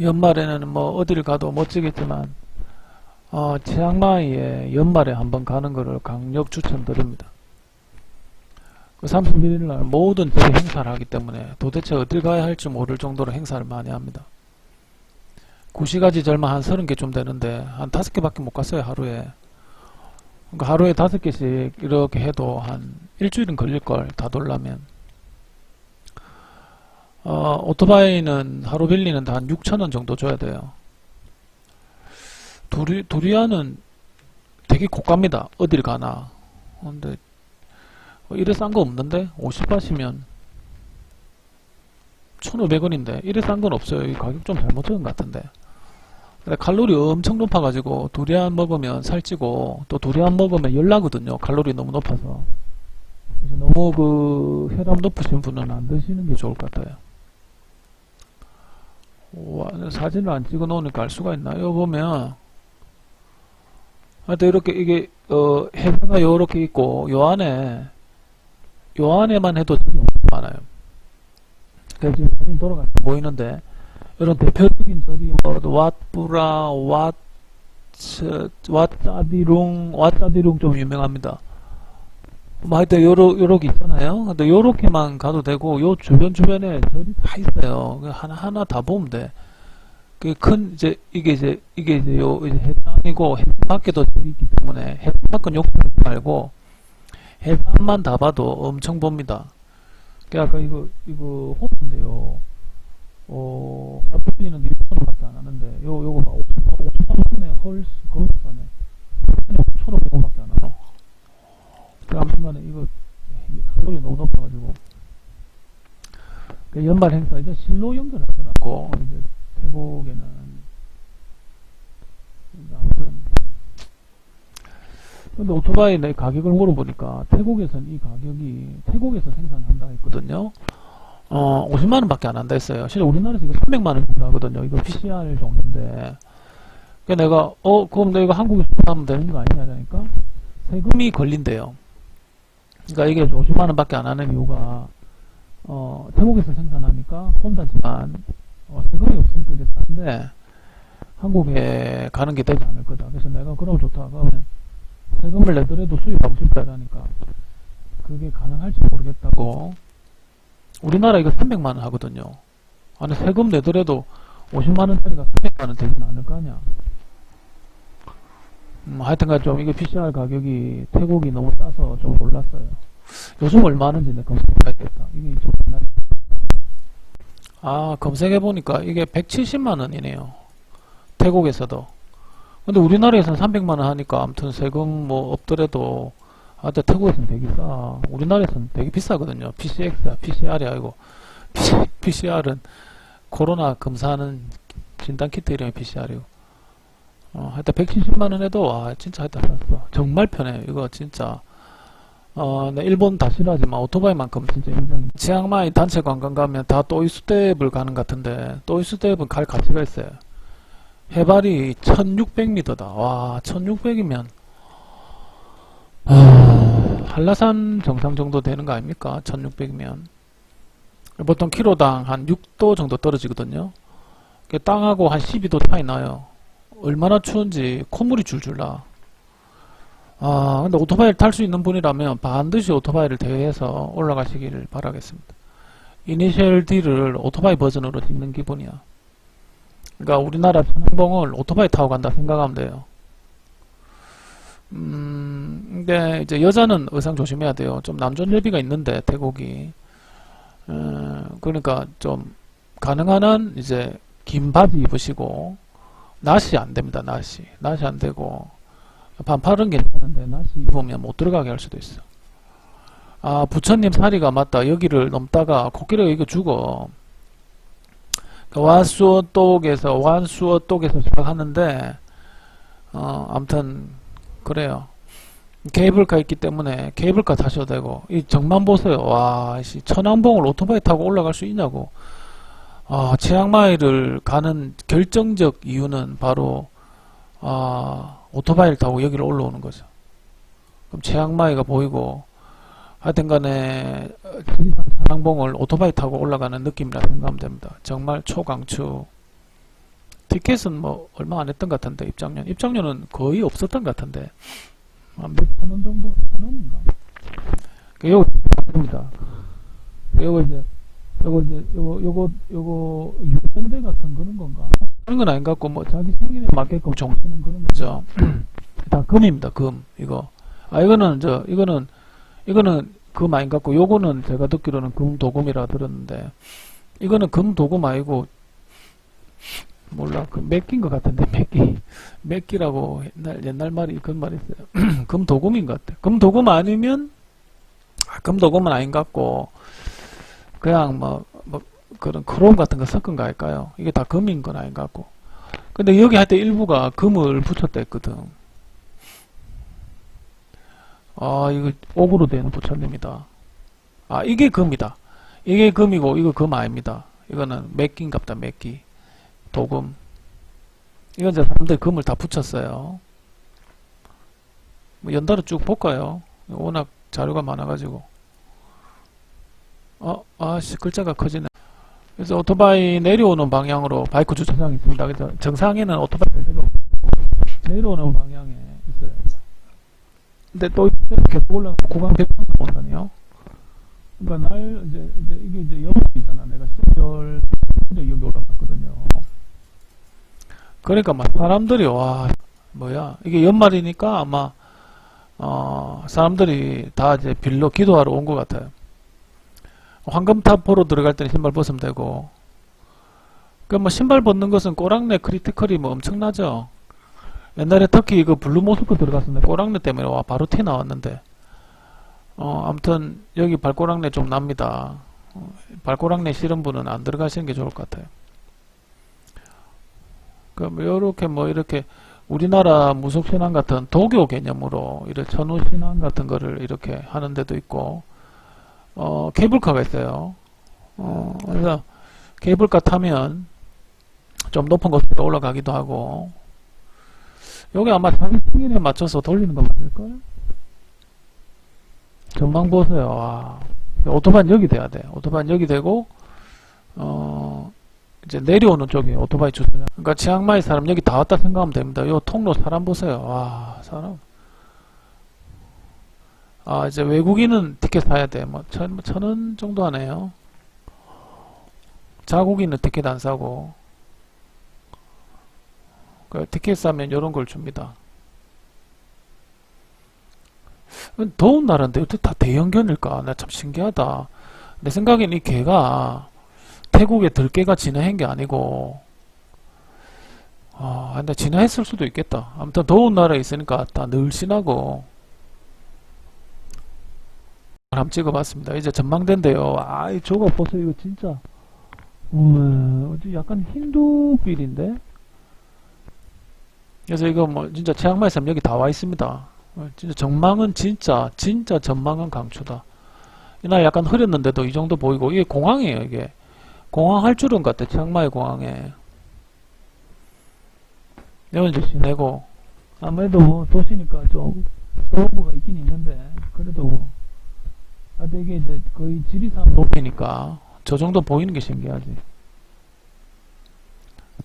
연말에는 뭐 어디를 가도 멋지겠지만 어, 치앙마이에 연말에 한번 가는 것을 강력 추천드립니다. 그 31일 날 모든 제 행사를 하기 때문에 도대체 어딜 가야 할지 모를 정도로 행사를 많이 합니다. 구시가지 절마 한 30개 좀 되는데 한 5개밖에 못 갔어요 하루에. 그러니까 하루에 5개씩 이렇게 해도 한 일주일은 걸릴걸 다 돌라면. 어, 오토바이는 하루 빌리는 한 6천원 정도 줘야 돼요. 두리, 두리안은 되게 고가입니다. 어딜 가나. 근데, 어, 이래 싼 거 없는데? 50바시면 1,500원인데, 이래 싼 건 없어요. 이 가격 좀 잘못 적은 것 같은데. 근데 칼로리 엄청 높아가지고, 두리안 먹으면 살찌고, 또 두리안 먹으면 열나거든요. 칼로리 너무 높아서. 너무 그, 혈압 높으신 분은 안 드시는 게 좋을 것 같아요. 와, 사진을 안 찍어 놓으니까 알 수가 있나? 요 보면, 하여튼 이렇게 이게 어 해가 요렇게 있고 요 안에 요 안에만 해도 엄청 많아요. 그래서 지금 사진 돌아가서 보이는데 이런 대표적인 뭐 왓부라 왓 왓짜디룽 왓짜디룽 좀 유명합니다. 뭐 하여튼 요러 요렇게 있잖아요. 근데 요렇게만 가도 되고 요 주변 주변에 절이 다 있어요. 그 하나 하나 다 보면 돼. 그 큰 이제 이게 이제 이게 이제 요 이제 해상이고 해상 밖에도 절이 있기 때문에 해상 밖은 욕심 말고 해상만 다 봐도 엄청 봅니다. 그 아까 이거 이거 홈인데요. 어 아프리는 6천원밖에 안 하는데 요 요거 봐 50만 50만 원에 헐스 거기서 사네. 5천원밖에 안 하나. 그 아무튼간에 이거 이게 칼로리 너무 높아가지고 그 연말 행사 이제 실로 연결하더라고. 이제 태국에는. 아무튼. 근데 오토바이 내 가격을 물어보니까 태국에서는 이 가격이 태국에서 생산한다 했거든요. 어 50만 원 밖에 안 한다 했어요. 실제 우리나라에서 이거 300만 원 정도 하거든요. 이거 PCR 정도인데. 그 내가 어 그럼 내가 한국에서 하면 되는 거 아니냐니까 세금이 걸린대요. 그러니까 이게 50만 원밖에 안 하는 이유가 어, 태국에서 생산하니까 혼다지만 어, 세금이 없으니까 이제 싼데 한국에 가는 게 되지 않을 거다. 그래서 내가 그럼 좋다. 그러면 세금을 내더라도 수입하고 싶다라니까 그게 가능할지 모르겠다고. 우리나라 이거 300만 원 하거든요. 아니 세금 내더라도 50만 원짜리가 300만 원 되진 않을 거 아니야. 음, 하여튼간 좀 이게 PCR 가격이 태국이 너무 싸서 좀 올랐어요. 요즘 얼마 하는지 내가 검색해야겠다. 이게 좀 옛날. 아, 검색해보니까 이게 170만 원이네요. 태국에서도. 근데 우리나라에서는 300만 원 하니까 아무튼 세금 뭐 없더라도 아, 근데 태국에서는 되게 싸. 우리나라에서는 되게 비싸거든요. PCX야, PCR이 아니고 PCR은 코로나 검사하는 진단키트 이름이 PCR이고. 어, 하여튼 170만 원에도 와 진짜 하여튼 쌌어. 정말 편해요. 이거 진짜 어, 네, 일본 다 싫어하지만 오토바이만큼 진짜 인정. 치앙마이 단체 관광 가면 다 또이스텝을 가는 것 같은데 또이스텝은 갈 가치가 있어요. 해발이 1600m다. 와 1600이면 아, 한라산 정상 정도 되는 거 아닙니까? 1600이면 보통 키로당 한 6도 정도 떨어지거든요. 그 땅하고 한 12도 차이 나요. 얼마나 추운지 콧물이 줄줄 나. 아, 근데 오토바이를 탈 수 있는 분이라면 반드시 오토바이를 대회해서 올라가시기를 바라겠습니다. 이니셜 D를 오토바이 버전으로 찍는 기분이야. 그러니까 우리나라 천왕봉을 오토바이 타고 간다 생각하면 돼요. 음, 근데 이제 여자는 의상 조심해야 돼요. 좀 남존여비가 있는데 태국이. 음, 그러니까 좀 가능한 한 이제 긴 바지 입으시고 낫이 안 됩니다. 낫이 낫이 안 되고 반팔은 괜찮은데 낫이 입으면 못 들어가게 할 수도 있어. 아 부처님 사리가 맞다. 여기를 넘다가 코끼리가 이거 죽어. 그 완수어 똑에서 완수어 똑에서 시작하는데 어 아무튼 그래요. 케이블카 있기 때문에 케이블카 타셔도 되고 이 정만 보세요. 와, 씨 천왕봉을 오토바이 타고 올라갈 수 있냐고. 아, 치앙마이를 가는 결정적 이유는 바로 아, 오토바이를 타고 여기를 올라오는 거죠. 그럼 치앙마이가 보이고 하여튼 간에 천왕봉을 오토바이 타고 올라가는 느낌이라 생각하면 됩니다. 정말 초강추. 티켓은 뭐 얼마 안 했던 것 같은데 입장료 입장료는 거의 없었던 것 같은데 몇천 원 정도 천 원인가 요거 입니다 요거 이제 요거 이제 요거 요거 요거 유연대 같은 그런 건가 그런 건 아닌 것 같고 뭐 자기 생일에 맞게끔 종치는 그런 거죠. 다 금입니다 금. 이거. 아 이거는 저 이거는 이거는 금 아닌 것 같고 요거는 제가 듣기로는 금 도금이라 들었는데 이거는 금 도금 아니고 몰라. 그 맥기인 것 같은데 맥기 맥기라고 옛날 옛날 말이 그런 말이 있어요. 금 도금인 것 같아. 금 도금 아니면 아, 금 도금은 아닌 것 같고 그냥 뭐, 뭐 그런 크롬 같은 거 섞은 거 할까요? 이게 다 금인 건 아닌 것 같고. 근데 여기 할 때 일부가 금을 붙였다 했거든. 아 이거 옥으로 된 부처님이다. 아 이게 금이다. 이게 금이고 이거 금 아닙니다. 이거는 맥기인갑다 맥기 도금. 이건 이제 사람들이 금을 다 붙였어요. 뭐 연달아 쭉 볼까요? 워낙 자료가 많아가지고. 어 아씨 글자가 커지네 그래서 오토바이 내려오는 방향으로 바이크 주차장이 있습니다. 그래서 정상에는 오토바이 내려오는 방향에 있어요. 근데 또 계속 올라가고 구간 개편 나온다네요. 그러니까 날 이제, 이제 이게 이제 연말이잖아. 내가 12월 여기 올라갔거든요. 그러니까 막 사람들이 와 뭐야. 이게 연말이니까 아마 어 사람들이 다 이제 빌로 기도하러 온 것 같아요 보러 들어갈 때는 신발 벗으면 되고. 그뭐 신발 벗는 것은 꼬랑내 크리티컬이 뭐 엄청나죠. 옛날에 특히 그 블루 모스크 들어갔었는데 꼬랑내 때문에 와 바로 티 나왔는데. 어 아무튼 여기 발꼬랑내 좀 납니다. 어, 발꼬랑내 싫은 분은 안 들어가시는 게 좋을 것 같아요. 그럼 이렇게 뭐 이렇게 우리나라 무속신앙 같은 도교 개념으로 이렇게 천우신앙 같은 거를 이렇게 하는 데도 있고 어 케이블카가 있어요 어 그래서 케이블카 타면 좀 높은 곳으로 올라가기도 하고 여기 아마 자기 생일에 맞춰서 돌리는 거 맞을걸? 전망 보세요 와 오토바이 여기 돼야 돼 오토바이 여기 되고 어 이제 내려오는 쪽에 오토바이 주차장. 그러니까 치앙마이 사람 여기 다 왔다 생각하면 됩니다. 요 통로 사람 보세요. 와, 사람. 아, 이제 외국인은 티켓 사야 돼. 뭐, 천, 천 원 정도 하네요. 자국인은 티켓 안 사고. 그 티켓 사면 요런 걸 줍니다. 더운 나라인데 어떻게 다 대형견일까? 나 참 신기하다. 내 생각엔 이 개가 태국에 들깨가 진화한 게 아니고 아 근데 진화했을 수도 있겠다 아무튼 더운 나라에 있으니까 다 늘씬하고 한번 찍어봤습니다. 이제 전망대인데요. 아이 저거 보세요. 이거 진짜. 음, 약간 힌두빌인데? 그래서 이거 뭐 진짜 치앙마이 섬 여기 다와 있습니다. 어, 진짜 전망은 진짜 진짜 전망은 강추다. 이날 약간 흐렸는데도 이 정도 보이고 이게 공항이에요 이게. 공항 할 줄은 같아 치앙마이 공항에. 이건 이제 시내고. 아무래도 뭐 도시니까 좀 서부가 있긴 있는데 그래도 뭐 아, 되게 이제 거의 지리산 높이니까 저 정도 보이는 게 신기하지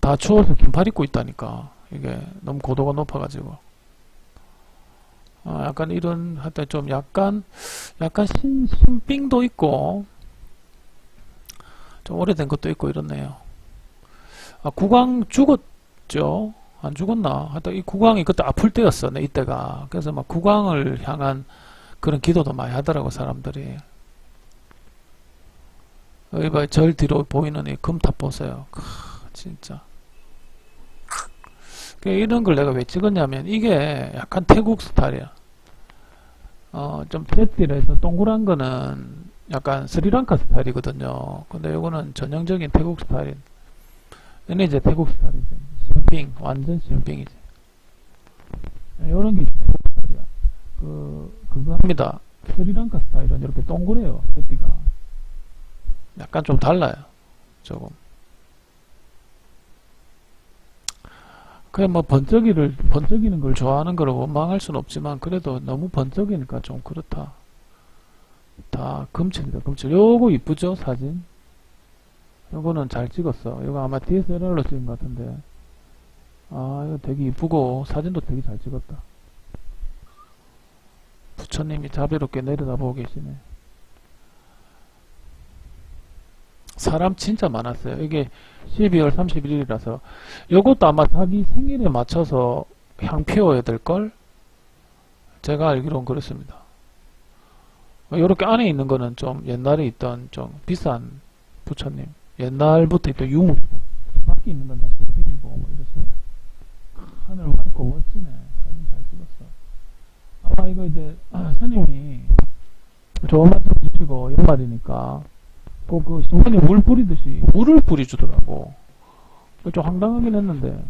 다 추워서 긴팔 입고 있다니까 이게 너무 고도가 높아가지고 아, 약간 이런 하여튼 좀 약간 약간 신, 신빙도 있고 좀 오래된 것도 있고 이렇네요. 아, 국왕 죽었죠? 안 죽었나? 하여튼 이 국왕이 그때 아플 때였어, 내 이때가. 그래서 막 국왕을 향한 그런 기도도 많이 하더라고, 사람들이. 여기 봐, 절 뒤로 보이는 이 금탑 보세요. 크, 진짜. 그 이런 걸 내가 왜 찍었냐면, 이게 약간 태국 스타일이야. 어, 좀 zet딜에서 동그란 거는 약간 스리랑카 스타일이거든요. 근데 요거는 전형적인 태국 스타일인. 얘는 이제 태국 스타일이죠. 신빙, 완전 신빙이지. 요런 게 태국 스타일이야. 그, 그거 합니다. 스리랑카 스타일은 이렇게 동그래요. zet띠가. 약간 좀 달라요. 조금. 그냥 뭐 번쩍이를, 번쩍이는 걸 좋아하는 거를 원망할 수는 없지만, 그래도 너무 번쩍이니까 좀 그렇다. 다 금칠이다 금칠 요거 이쁘죠 사진 요거는 잘 찍었어 요거 아마 DSLR로 찍은 것 같은데 아, 이거 되게 이쁘고, 사진도 되게 잘 찍었다. 부처님이 자비롭게 내려다보고 계시네. 사람 진짜 많았어요. 이게 12월 31일이라서, 요것도 아마 자기 생일에 맞춰서 향 피워야 될걸? 제가 알기로는 그렇습니다. 요렇게 안에 있는 거는 좀 옛날에 있던 좀 비싼 부처님. 옛날부터 있던 유물. 밖에 있는 건다 실패이고, 뭐 이렇습니다. 하늘 맑고 멋지네. 아마 이거 이제, 아, 스님이 좋은 말씀 해주시고, 연말이니까, 꼭 그 신문에 물 뿌리듯이 물을 뿌려주더라고. 좀 황당하긴 했는데,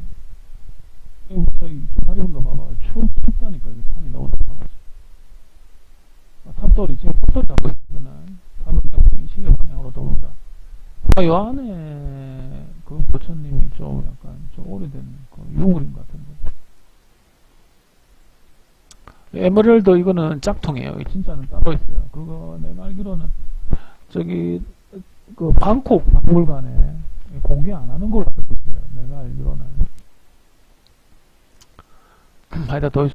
이거 저기 주파리인 거 봐봐. 추운 춥다니까, 이거 산이 너무 높아가지고. 아, 탑돌이, 지금 탑돌이 하고 있거든. 하늘 경이 시계 방향으로 돕니다. 아, 요 안에 그 부처님이 좀 약간 좀 오래된 그 유물인 것 같은데. 에메랄드 이거는 짝퉁이에요. 이 진짜는 따로 있어요. 그거 내가 알기로는 저기 그 방콕 박물관에 공개 안 하는 걸로 알고 있어요. 내가 알기로는. 하여튼 더 있,